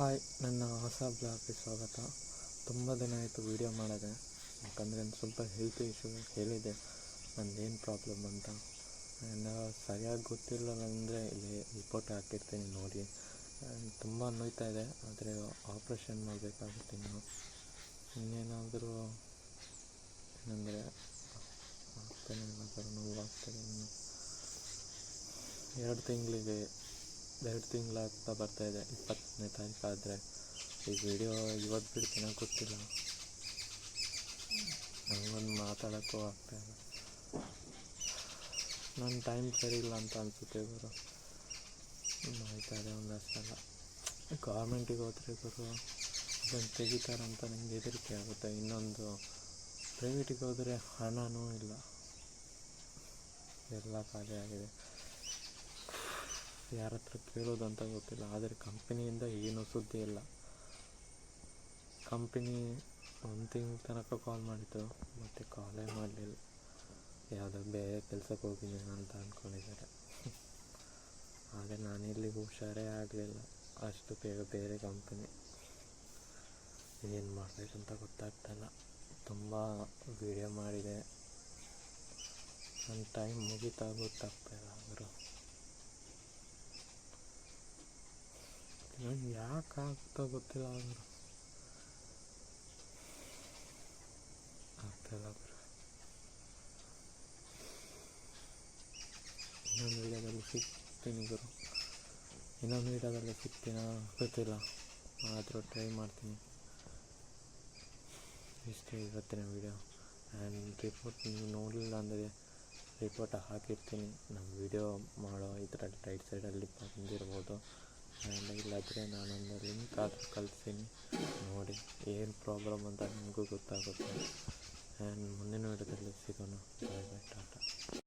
Hi, ನನ್ನ ಹೊಸ ಬ್ಲಾಗ್ಗೆ ಸ್ವಾಗತ. ತುಂಬ ದಿನ ಆಯಿತು ವೀಡಿಯೋ ಮಾಡಿದೆ. ಯಾಕಂದರೆ ಸ್ವಲ್ಪ ಹೆಲ್ತ್ ಇಶ್ಯೂ ಹೇಳಿದೆ. ನಂದೇನು ಪ್ರಾಬ್ಲಮ್ ಅಂತ. ಆ್ಯಂಡ್ ಸರಿಯಾಗಿ ಗೊತ್ತಿಲ್ಲ ಅಂದರೆ ಇಲ್ಲಿ ರಿಪೋರ್ಟ್ ಹಾಕಿರ್ತೀನಿ ನೋಡಿ. ತುಂಬ ನೋಯ್ತಾ ಇದೆ. ಆದರೆ ಆಪ್ರೇಷನ್ ಮಾಡಬೇಕಾಗುತ್ತೆ ಇನ್ನು. ಇನ್ನೇನಾದರೂ ಏನಂದರೆ, ಆಗ್ತಾನೆ ಇಲ್ಲ ನೋವು ಆಗ್ತದೆ ಎರಡು ತಿಂಗಳಿಗೆ ಎರಡು ತಿಂಗಳಾಗ್ತಾ ಇದೆ, ಇಪ್ಪತ್ತನೇ ತಾರೀಕು ಆದರೆ. ಈ ವಿಡಿಯೋ ಇವತ್ತು ಬಿಡ್ತೀನೋ ಗೊತ್ತಿಲ್ಲ. ನನಗೊಂದು ಮಾತಾಡೋಕ್ಕೂ ಆಗ್ತಾ ಇಲ್ಲ. ನನ್ನ ಟೈಮ್ ಸರಿ ಇಲ್ಲ ಅಂತ ಅನಿಸುತ್ತೆ ಗುರು. ಇದೆ ಒಂದಷ್ಟೆಲ್ಲ ಗೌರ್ಮೆಂಟಿಗೆ ಹೋದರೆ ಗುರು ಅದನ್ನು ತೆಗಿತಾರಂತ ನನಗೆ ಹೆದರಿಕೆ ಆಗುತ್ತೆ. ಇನ್ನೊಂದು ಪ್ರೈವೇಟಿಗೆ ಹೋದರೆ ಹಣವೂ ಇಲ್ಲ. ಎಲ್ಲ ಖಾಲಿ ಆಗಿದೆ. ಯಾರ ಹತ್ರ ಕೇಳೋದು ಅಂತ ಗೊತ್ತಿಲ್ಲ. ಆದರೆ ಕಂಪನಿಯಿಂದ ಏನೂ ಸುದ್ದಿ ಇಲ್ಲ. ಕಂಪನಿ ಒಂದು ತಿಂಗಳ ತನಕ ಕಾಲ್ ಮಾಡಿತ್ತು. ಮತ್ತು ಕಾಲೇ ಮಾಡಲಿಲ್ಲ. ಯಾವುದೋ ಬೇರೆ ಕೆಲಸಕ್ಕೆ ಹೋಗಿದ್ದೀನಿ ಅಂತ ಅಂದ್ಕೊಂಡಿದ್ದಾರೆ ಆದರೆ ನಾನು ಇಲ್ಲಿಗೆ ಹುಷಾರೇ ಆಗಲಿಲ್ಲ. ಅಷ್ಟು ಬೇಗ ಬೇರೆ ಕಂಪನಿ. ಏನು ಮಾಡಬೇಕಂತ ಗೊತ್ತಾಗ್ತಾಯಿಲ್ಲ ತುಂಬ ವಿಡಿಯೋ ಮಾಡಿದೆ. ನನ್ನ ಟೈಮ್ ಮುಗಿತಾ ಗೊತ್ತಾಗ್ತಾಯಿಲ್ಲ ನಂಗೆ ಯಾಕೆ ಆಗ್ತಾ ಗೊತ್ತಿಲ್ಲ ಅವರು ಆಗ್ತಾಯಿಲ್ಲ ಇನ್ನೊಂದು ವೀಡಿಯೋದಲ್ಲಿ ಸಿಗ್ತೀನಿ ಗುರು ಇನ್ನೊಂದು ವೀಡಿಯೋದಲ್ಲಿ ಸಿಗ್ತೀನಾ ಗೊತ್ತಿಲ್ಲ ಆದರೂ ಟ್ರೈ ಮಾಡ್ತೀನಿ ಇಷ್ಟೇ ಇವತ್ತಿನ ವೀಡಿಯೋ ಆ್ಯಂಡ್ ರಿಪೋರ್ಟ್ ನೀವು ನೋಡಲಿಲ್ಲ ಅಂದರೆ ರಿಪೋರ್ಟ್ ಹಾಕಿರ್ತೀನಿ ನಮ್ಮ ವೀಡಿಯೋ ಮಾಡೋ ಇದರಲ್ಲಿ ರೈಟ್ ಸೈಡಲ್ಲಿ ಬಂದಿರ್ಬೋದು ಇಲ್ಲಾದರೆ ನಾನೊಂದು ಲಿಂಕ್ ಆದರೂ ಕಳಿಸ್ತೀನಿ. ನೋಡಿ, ಏನು ಪ್ರಾಬ್ಲಮ್ ಅಂತ ನಿಮಗೂ ಗೊತ್ತಾಗುತ್ತೆ. ಆ್ಯಂಡ್ ಮುಂದಿನ ವಿಡಿಯೋದಲ್ಲಿ ಸಿಗೋಣ. ಬಾಯ್ ಬಾಯ್